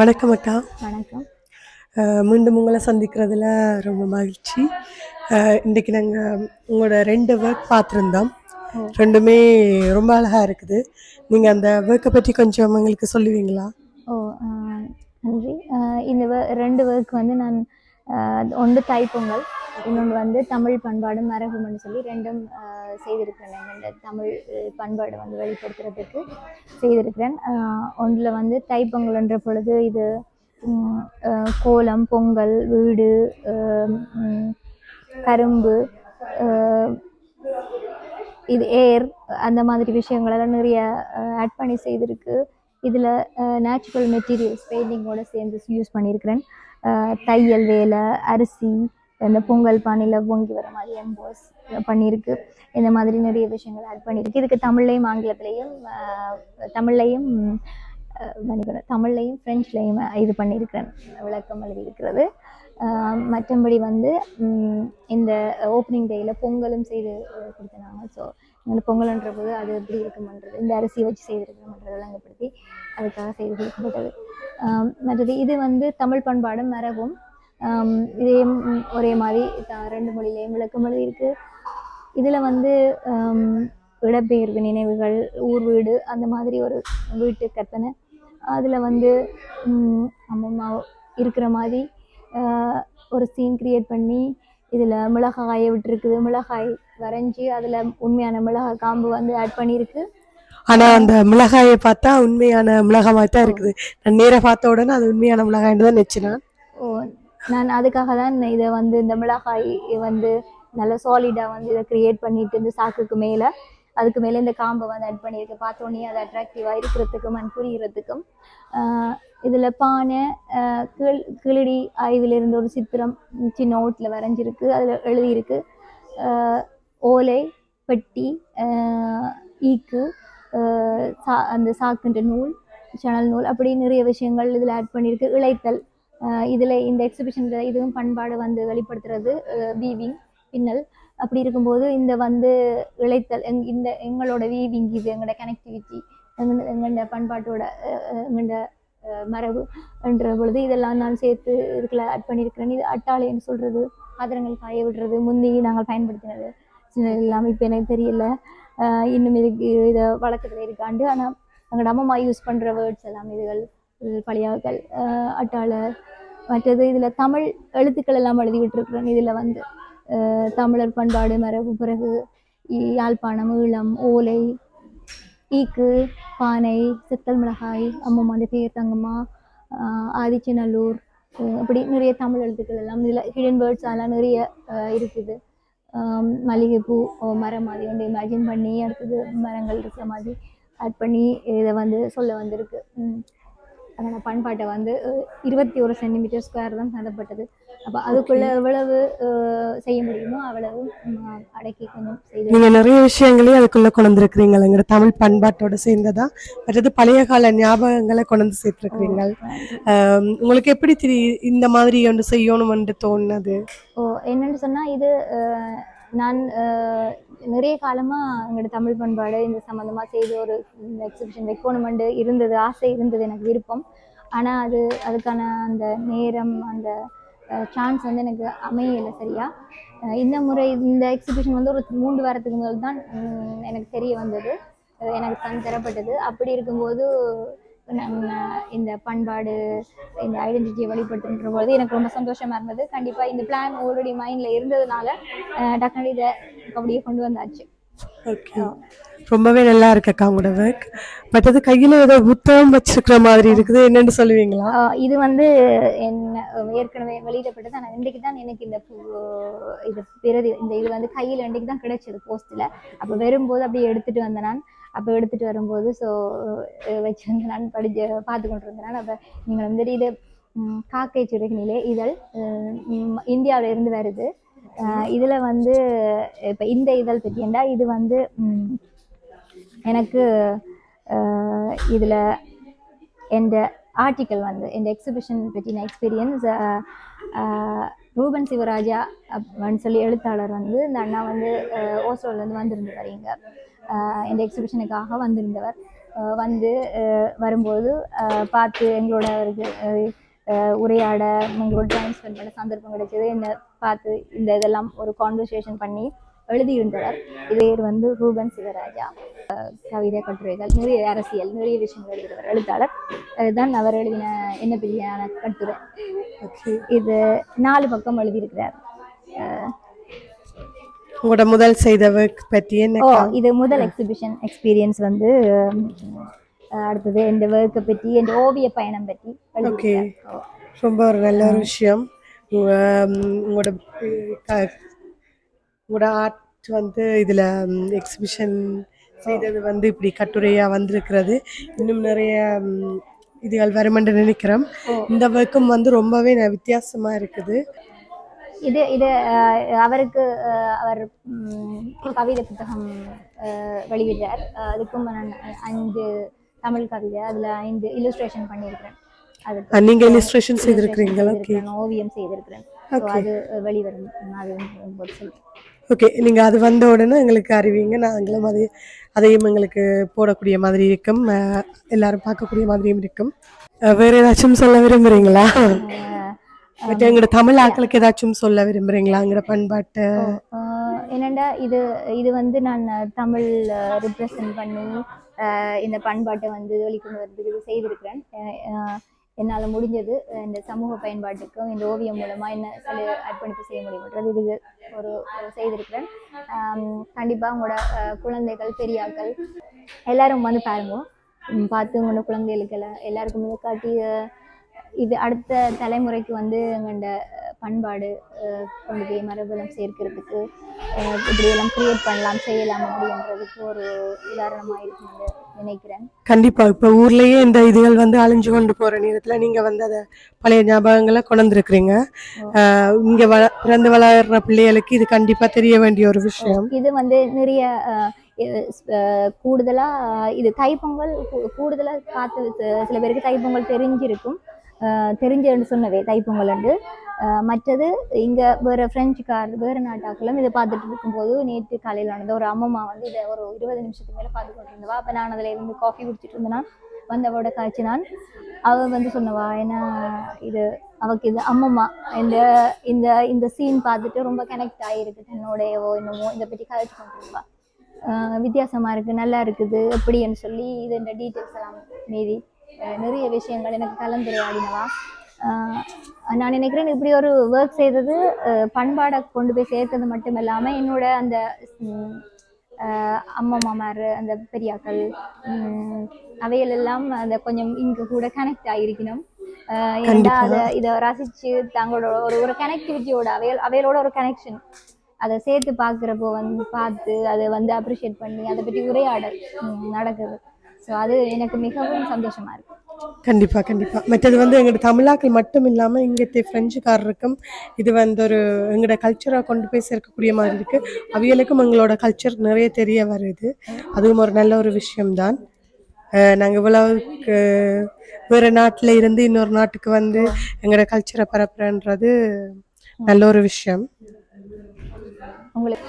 வணக்கம் அக்கா. வணக்கம். மீண்டும் உங்களை சந்திக்கிறதுல ரொம்ப மகிழ்ச்சி. இன்றைக்கு நாங்கள் உங்களோட ரெண்டு ஒர்க் பார்த்துருந்தோம். ரெண்டுமே ரொம்ப அழகாக இருக்குது. நீங்கள் அந்த ஒர்க்கை பற்றி கொஞ்சம் எங்களுக்கு சொல்லுவீங்களா? ஓ நன்றி. இந்த ரெண்டு ஒர்க் வந்து நான் ஒன்று தைப்பொங்கல் இன்னொன்று வந்து தமிழ் பண்பாடு மரபுன்னு சொல்லி ரெண்டும் செய்திருக்கிறேன். நான் இந்த தமிழ் பண்பாடு வந்து வெளிப்படுத்துறதுக்கு செய்திருக்கிறேன். ஒன்றில் வந்து தைப்பொங்கல்ன்ற பொழுது இது கோலம் பொங்கல் வீடு கரும்பு இது ஏர் அந்த மாதிரி விஷயங்களெல்லாம் நிறைய ஆட் பண்ணி செய்திருக்கு. இதில் நேச்சுரல் மெட்டீரியல்ஸ் பெயிண்டிங்கோட சேர்ந்து யூஸ் பண்ணியிருக்கிறேன். தையல் வேலை அரிசி இந்த பொங்கல் பானையில் பொங்கி வர மாதிரி எம்போஸ் பண்ணியிருக்கு. இந்த மாதிரி நிறைய விஷயங்கள் ஆட் பண்ணியிருக்கு. இதுக்கு தமிழ்லையும் ஆங்கிலத்திலையும் தமிழ்லையும் மன்னிக்கணும் தமிழ்லையும் ஃப்ரெஞ்ச்லையும் இது பண்ணியிருக்கிறேன் விளக்கம் எழுதியிருக்கிறது. மற்றபடி வந்து இந்த ஓப்பனிங் டேயில் பொங்கலும் செய்து கொடுத்துனாங்க. ஸோ இந்த பொங்கல்ன்ற போது அது எப்படி இருக்குமன்றது இந்த அரிசி வச்சு செய்திருக்கிறோம்ன்றதை விளங்கப்படுத்தி அதுக்காக செய்து கொடுக்கப்பட்டது. மற்றது இது வந்து தமிழ் பண்பாடும் மரபும் ம், ஒரே மாதிரி த- ரெண்டு மொழியிலையும் விளக்கம் எழுதியிருக்கு. இதில் வந்து இடப்பெயர்வு நினைவுகள் ஊர் வீடு அந்த மாதிரி ஒரு வீட்டு கற்பனை. அதில் வந்து ம், அம்மம்மா இருக்கிற மாதிரி ஒரு சீன் கிரியேட் பண்ணி இதில் மிளகாயை விட்டுருக்குது. மிளகாய் வரைஞ்சி அதில் உண்மையான மிளகாய் காம்பு வந்து ஆட் பண்ணியிருக்கு. ஆனால் அந்த மிளகாயை பார்த்தா உண்மையான மிளகாய் மாதிரி தான் இருக்குது. நான் நேராக பார்த்த உடனே அது உண்மையான மிளகாய்னு தான் நினச்சினேன் ஓ நான் அதுக்காக தான் இதை வந்து இந்த மிளகாய் வந்து நல்ல சாலிடாக வந்து இதை கிரியேட் பண்ணிட்டு இந்த சாக்குக்கு மேலே அதுக்கு மேலே இந்த காம்பை வந்து ஆட் பண்ணியிருக்கு. பார்த்தோன்னே அது அட்ராக்டிவாக இருக்கிறதுக்கும் அண்ட் புரிகிறதுக்கும் இதில் பானை கிள் கிளிடி ஆய்வில் இருந்த ஒரு சித்திரம் சின்ன நோட்டில் வரைஞ்சிருக்கு. அதில் எழுதியிருக்கு ஓலை பெட்டி ஈக்கு சா அந்த சாக்குன்ற நூல் சணல் நூல் அப்படி நிறைய விஷயங்கள் இதில் ஆட் பண்ணியிருக்கு. இழைத்தல் இதில் இந்த எக்ஸிபிஷனில் இதுவும் பண்பாடு வந்து வெளிப்படுத்துறது வீவிங் பின்னல். அப்படி இருக்கும்போது இந்த வந்து இழைத்தல் எங் இந்த எங்களோட வீவிங் இது எங்களோட கனெக்டிவிட்டி எங்க பண்பாட்டோட எங்கள்ட எங்களோட மரபு என்ற பொழுது இதெல்லாம் நான் சேர்த்து இதுக்குள்ள ஆட் பண்ணியிருக்கிறேன். இது அட்டாளைன்னு சொல்கிறது ஆதரங்கள் காய விடுறது முந்தி நாங்கள் பயன்படுத்தினது. சில எல்லாம் இப்போ எனக்கு தெரியல. இன்னும் இதுக்கு இதை வழக்கத்தில் இருக்காண்டு. ஆனால் எங்களோட அம்மா யூஸ் பண்ணுற வேர்ட்ஸ் எல்லாம் இதுகள். பழையாக்கள் அட்டாளர் மற்றது இதில் தமிழ் எழுத்துக்கள் எல்லாம் எழுதி விட்டுருக்குறேன் இதில் வந்து தமிழர் பண்பாடு மரபு பிறகு யாழ்ப்பாணம் ஈழம் ஓலை ஈக்கு பானை சித்தல் மிளகாய் அம்மம்மா பேர் தங்கம்மா ஆதிச்சநல்லூர் அப்படி நிறைய தமிழ் எழுத்துக்கள் எல்லாம் இதில் ஹிடன் வேர்ட்ஸ் எல்லாம் நிறைய இருக்குது. மல்லிகைப்பூ மரம் மாதிரி வந்து இமேஜின் பண்ணி அடுத்தது மரங்கள் இருக்கிற மாதிரி ஆட் பண்ணி இதை வந்து சொல்ல வந்திருக்கு. அதோட பண்பாட்டை வந்து இருபத்தி ஒரு சென்டிமீட்டர் ஸ்கொயர் தான் தரப்பட்டது அப்போ அதுக்குள்ள எவ்வளவு செய்ய முடியுமோ அவ்வளவு ம், அடக்கி கொஞ்சம் செய்து நீங்கள் நிறைய விஷயங்களையும் அதுக்குள்ளே கொண்டு எங்களோட தமிழ் பண்பாட்டோட சேர்ந்ததா மற்றது பழைய கால ஞாபகங்களை கொண்டு சேர்த்துருக்கிறீங்க உங்களுக்கு எப்படி தெரி இந்த மாதிரி ஒன்று செய்யணும்னு தோணுனது ஓ என்னன்னு சொன்னால் இது நான் நிறைய காலமாக எங்களோட தமிழ் பண்பாடு இந்த சம்மந்தமாக செய்து ஒரு எக்ஸிபிஷன் வைக்கணுமெண்டு இருந்தது ஆசை இருந்தது எனக்கு விருப்பம். ஆனால் அது அதுக்கான அந்த நேரம் அந்த சான்ஸ் வந்து எனக்கு அமையலை சரியா. இந்த முறை இந்த எக்ஸிபிஷன் வந்து ஒரு மூன்று வாரத்துக்கு முதல் தான் எனக்கு தெரிய வந்தது. எனக்கு தன் தரப்பட்டது அப்படி இருக்கும்போது நம்ம இந்த பண்பாடு இந்த ஐடென்டிட்டியை வெளிப்படுத்துன்ற போது எனக்கு ரொம்ப சந்தோஷமா இருந்தது. கண்டிப்பா இந்த பிளான் ஆல்ரெடி மைண்ட்ல இருந்ததுனால டக்குனு இதை அப்படியே கொண்டு வந்தாச்சு. ஓகே ரொம்பவே நல்லா இருக்கு அக்கா உங்களோட ஒர்க் மற்றது கையில் ஏதோ புத்தகம் வச்சிருக்கிற மாதிரி இருக்குது. என்னன்னு சொல்லுவீங்களா? இது வந்து என்ன ஏற்கனவே வெளியிடப்பட்டது. ஆனால் இன்றைக்கு தான் எனக்கு இந்த இது பிரதி இந்த இது வந்து கையில் இன்றைக்கு தான் கிடைச்சது போஸ்ட்டில் அப்போ வரும்போது அப்படியே எடுத்துட்டு வந்தேன் நான். அப்போ எடுத்துட்டு வரும்போது ஸோ வச்சிருந்தேன் நான் படிச்சு பார்த்து கொண்டுருந்தேன் அப்போ நீங்கள் வந்து இது காக்கை சிறகுனிலே இதழ் இந்தியாவில இருந்து வருது. இதில் வந்து இப்போ இந்த இதழ் பற்றியண்டா இது வந்து எனக்கு இதில் எந்த ஆர்டிக்கல் வந்து இந்த எக்ஸிபிஷன் பற்றின எக்ஸ்பீரியன்ஸ் ரூபன் சிவராஜா அப்படின்னு சொல்லி எழுத்தாளர் வந்து இந்த அண்ணா வந்து ஓசோலேருந்து வந்திருந்து வரீங்க இந்த எக்ஸிபிஷனுக்காக வந்திருந்தவர். வந்து வரும்போது பார்த்து எங்களோட அவருக்கு உரையாட உங்களோட டைம் ஸ்பெண்ட் பண்ண சந்தர்ப்பம் கிடைச்சது. என்ன பார்த்து இந்த இதெல்லாம் ஒரு கான்வர்சேஷன் பண்ணி எழுதியிருந்தவர். இது பேர் வந்து ரூபன் சிவராஜா. கவிதை கட்டுரைகள் நிறைய அரசியல் நிறைய விஷயங்கள் எழுதுகிறவர் எழுத்தாளர். அதுதான் அவர் எழுதின என்ன பெரியான கட்டுரை. இது நாலு பக்கம் எழுதியிருக்கிறார். உங்களோட முதல் செய்த ஒர்க் பற்றி என்ன இது முதல் எக்ஸிபிஷன் எக்ஸ்பீரியன்ஸ் வந்து அடுத்தது இந்த ஒர்க்கை பற்றி இந்த ஓவிய பயணம் பற்றி ஓகே. ரொம்ப ஒரு நல்ல ஒரு விஷயம். உங்களோட உங்களோட ஆர்ட் வந்து இதில் எக்ஸிபிஷன் செய்தது வந்து இப்படி கட்டுரையாக வந்திருக்கிறது. இன்னும் நிறைய இதுகள் வருமென்று நினைக்கிறேன். இந்த ஒர்க்கும் வந்து ரொம்பவே ந- வித்தியாசமா இருக்குது. இது இது அவருக்கு அவர் கவிதை புத்தகம் அஹ், அதுக்கும் நான் அஞ்சு தமிழ் கவிதை அதில் ஐந்து இல்லுஸ்ட்ரேஷன் பண்ணியிருக்கிறேன். அது நீங்க illustration செய்திருக்கிறீங்களா? ஓவியம் செய்திருக்கிறேன். அது வெளிவரும். அது சொல்லுவேன் ஓகே நீங்கள் அது வந்த உடனே எங்களுக்கு அறிவிங்க. நாங்களும் அது அதையும் எங்களுக்கு போடக்கூடிய மாதிரி இருக்கும். எல்லாரும் பார்க்கக்கூடிய மாதிரியும் இருக்கும். வேற ஏதாச்சும் சொல்ல விரும்புறீங்களா? எங்களோட தமிழ் ஆட்களுக்கு ஏதாச்சும் சொல்ல விரும்புறீங்களாங்கிற பண்பாட்டை? ஆஹ் என்னண்டா இது இது வந்து நான் தமிழ் ரிப்ரசன்ட் பண்ணி இந்த பண்பாட்டை வந்து வெளிக்கொண்டு வரதுக்கு இது செய்திருக்கிறேன். என்னால் முடிஞ்சது இந்த சமூக பயன்பாட்டுக்கும் இந்த ஓவியம் மூலமாக என்ன சில அர்ப்பணிப்பு செய்ய முடியும்ன்றது இது ஒரு செய்திருக்கிறேன். கண்டிப்பாக உங்களோட குழந்தைகள் பெரியாக்கள் எல்லாரும் வந்து பாருங்க. பார்த்து உங்களோட குழந்தைகளுக்கு எல்லாம் எல்லாருக்கும் காட்டி இது அடுத்த தலைமுறைக்கு வந்து எங்கண்ட பண்பாடு கொண்டு போய் மரபுலம் சேர்க்கிறதுக்கு இப்படியெல்லாம் கிரியேட் பண்ணலாம் செய்யலாம் அப்படின்றதுக்கு ஒரு உதாரணமாக இருக்கும்னு நினைக்கிறேன். கண்டிப்பா. இப்ப ஊர்லயே இந்த இதுகள் வந்து அழிஞ்சு கொண்டு போற நேரத்துல நீங்க வந்து அத பழைய ஞாபகங்களை கொண்டிருக்கிறீங்க இங்க வள பிறந்து வளர்ற பிள்ளைகளுக்கு இது கண்டிப்பா தெரிய வேண்டிய ஒரு விஷயம். இது வந்து நிறைய அஹ், இது, தைப்பொங்கல் கூ- கூடுதலா பார்த்து சில பேருக்கு தைப்பொங்கல் தெரிஞ்சிருக்கும். அஹ், தெரிஞ்சதுன்னு சொன்னவே தைப்பொங்கல் உண்டு மற்றது இங்கே வேறு ஃப்ரெஞ்சுக்கார் வேறு நாட்டாக்களும் இதை பார்த்துட்டு இருக்கும்போது நேற்று காலையில் நடந்த ஒரு அம்மம்மா வந்து இதை ஒரு இருபது நிமிஷத்துக்கு மேலே பார்த்து கொண்டு அப்போ நான் அதில் இருந்து காஃபி குடிச்சிட்டு இருந்தேனா வந்தவோட காய்ச்சி நான். அவள் வந்து சொன்னவா ஏன்னா இது? அவக்கு இது அம்மம்மா. இந்த இந்த இந்த சீன் பார்த்துட்டு ரொம்ப கனெக்ட் ஆகிருக்கு தன்னோடையவோ என்னமோ இதை பற்றி காய்ச்சி கொண்டிருந்தா வித்தியாசமாக இருக்குது நல்லா இருக்குது எப்படின்னு சொல்லி இது இந்த டீட்டெயில்ஸ் எல்லாம் மீதி நிறைய விஷயங்கள் எனக்கு கலந்துரையாடினவா. நான் நினைக்கிறேன் இப்படி ஒரு ஒர்க் செய்தது பண்பாடை கொண்டு போய் சேர்த்தது மட்டும் இல்லாமல் என்னோட அந்த அம்மா மாமார் அந்த பெரியாக்கள் அவைகள் எல்லாம் அந்த கொஞ்சம் இங்க கூட கனெக்ட் ஏன்டா கண்டிப்பா. அதை இதை ரசிச்சு தங்களோட ஒரு ஒரு கனெக்டிவிட்டியோட அவையல் அவைகளோட ஒரு கனெக்ஷன் அதை சேர்த்து பார்க்குறப்போ வந்து பார்த்து அதை வந்து அப்ரிஷியேட் பண்ணி அதை பற்றி உரையாடல் நடக்குது. ஸோ அது எனக்கு மிகவும் சந்தோஷமா இருக்கு. கண்டிப்பா கண்டிப்பா. மற்றது வந்து எங்களோட தமிழாக்கள் மட்டும் இல்லாம இங்கത്തെ பிரெஞ்சுக்காரருக்கும் இது வந்து ஒரு எங்களோட கல்ச்சரை கொண்டு போய் சேர்க்கக்கூடிய மாதிரி இருக்கு. அவியலுக்கும் எங்களோட கல்ச்சர் நிறைய தெரிய வருது. அதுவும் ஒரு நல்ல ஒரு விஷயம்தான். அஹ் நாங்க இவ்வளவுக்கு வேற நாட்டுல இருந்து இன்னொரு நாட்டுக்கு வந்து எங்களோட கல்ச்சரை பரப்புறன்றது நல்ல ஒரு விஷயம். உங்களுக்கு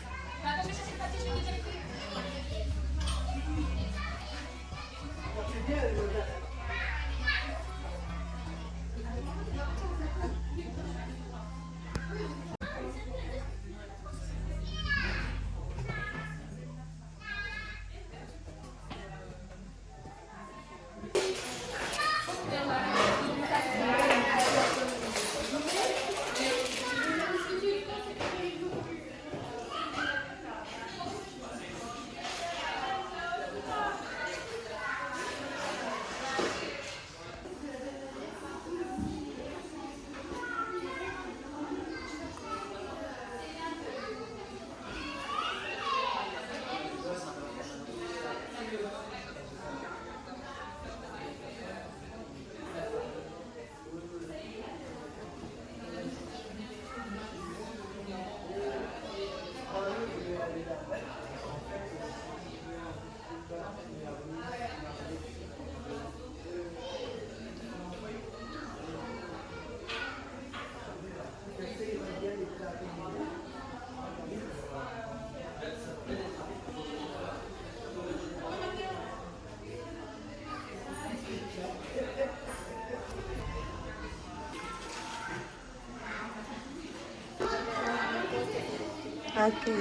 ஓகே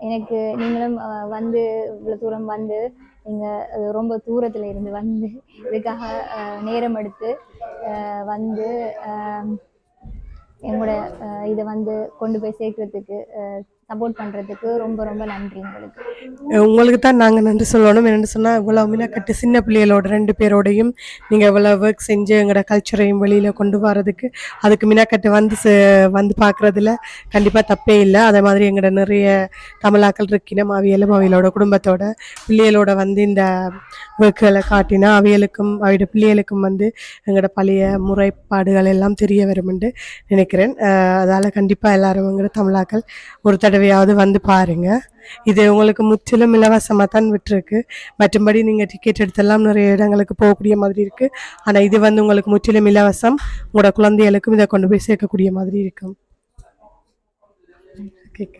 எனக்கு நீங்களும் வந்து இவ்வளோ தூரம் வந்து நீங்கள் ரொம்ப தூரத்தில் இருந்து வந்து இதுக்காக நேரம் எடுத்து வந்து எங்களோட இதை வந்து கொண்டு போய் சேர்க்கறதுக்கு சப்போர்ட் பண்ணுறதுக்கு ரொம்ப ரொம்ப நன்றி உங்களுக்கு. உங்களுக்கு தான் நாங்கள் நன்றி சொல்லணும். என்னென்னு சொன்னால் இவ்வளோ மீனாக்கட்டு சின்ன பிள்ளைகளோட ரெண்டு பேரோடையும் நீங்கள் இவ்வளோ ஒர்க் செஞ்சு எங்களோட கல்ச்சரையும் வெளியில் கொண்டு வரதுக்கு அதுக்கு மினக்கட்டு வந்து ச- வந்து பார்க்குறதுல கண்டிப்பாக தப்பே இல்லை. அதே மாதிரி எங்களோட நிறைய தமிழாக்கள் இருக்கினம் அவியலும் அவியலோட குடும்பத்தோட பிள்ளைகளோட வந்து இந்த ஒர்க்குகளை காட்டினா அவியலுக்கும் அவையோட பிள்ளைகளுக்கும் வந்து எங்களோட பழைய முறைப்பாடுகள் எல்லாம் தெரிய வரும்னு நினைக்கிறேன். அதால் கண்டிப்பாக எல்லாரும் எங்களோட தமிழாக்கள் ஒரு தடவையாவது வந்து பாருங்க. இது உங்களுக்கு முற்றிலும் இலவசமாக தான் விட்டுருக்கு. மற்றபடி நீங்கள் டிக்கெட் எடுத்தெல்லாம் நிறைய இடங்களுக்கு போகக்கூடிய மாதிரி இருக்குது ஆனால் இது வந்து உங்களுக்கு முற்றிலும் இலவசம். உங்களோட குழந்தைகளுக்கும் இதை கொண்டு போய் சேர்க்கக்கூடிய மாதிரி இருக்கும். கேட்க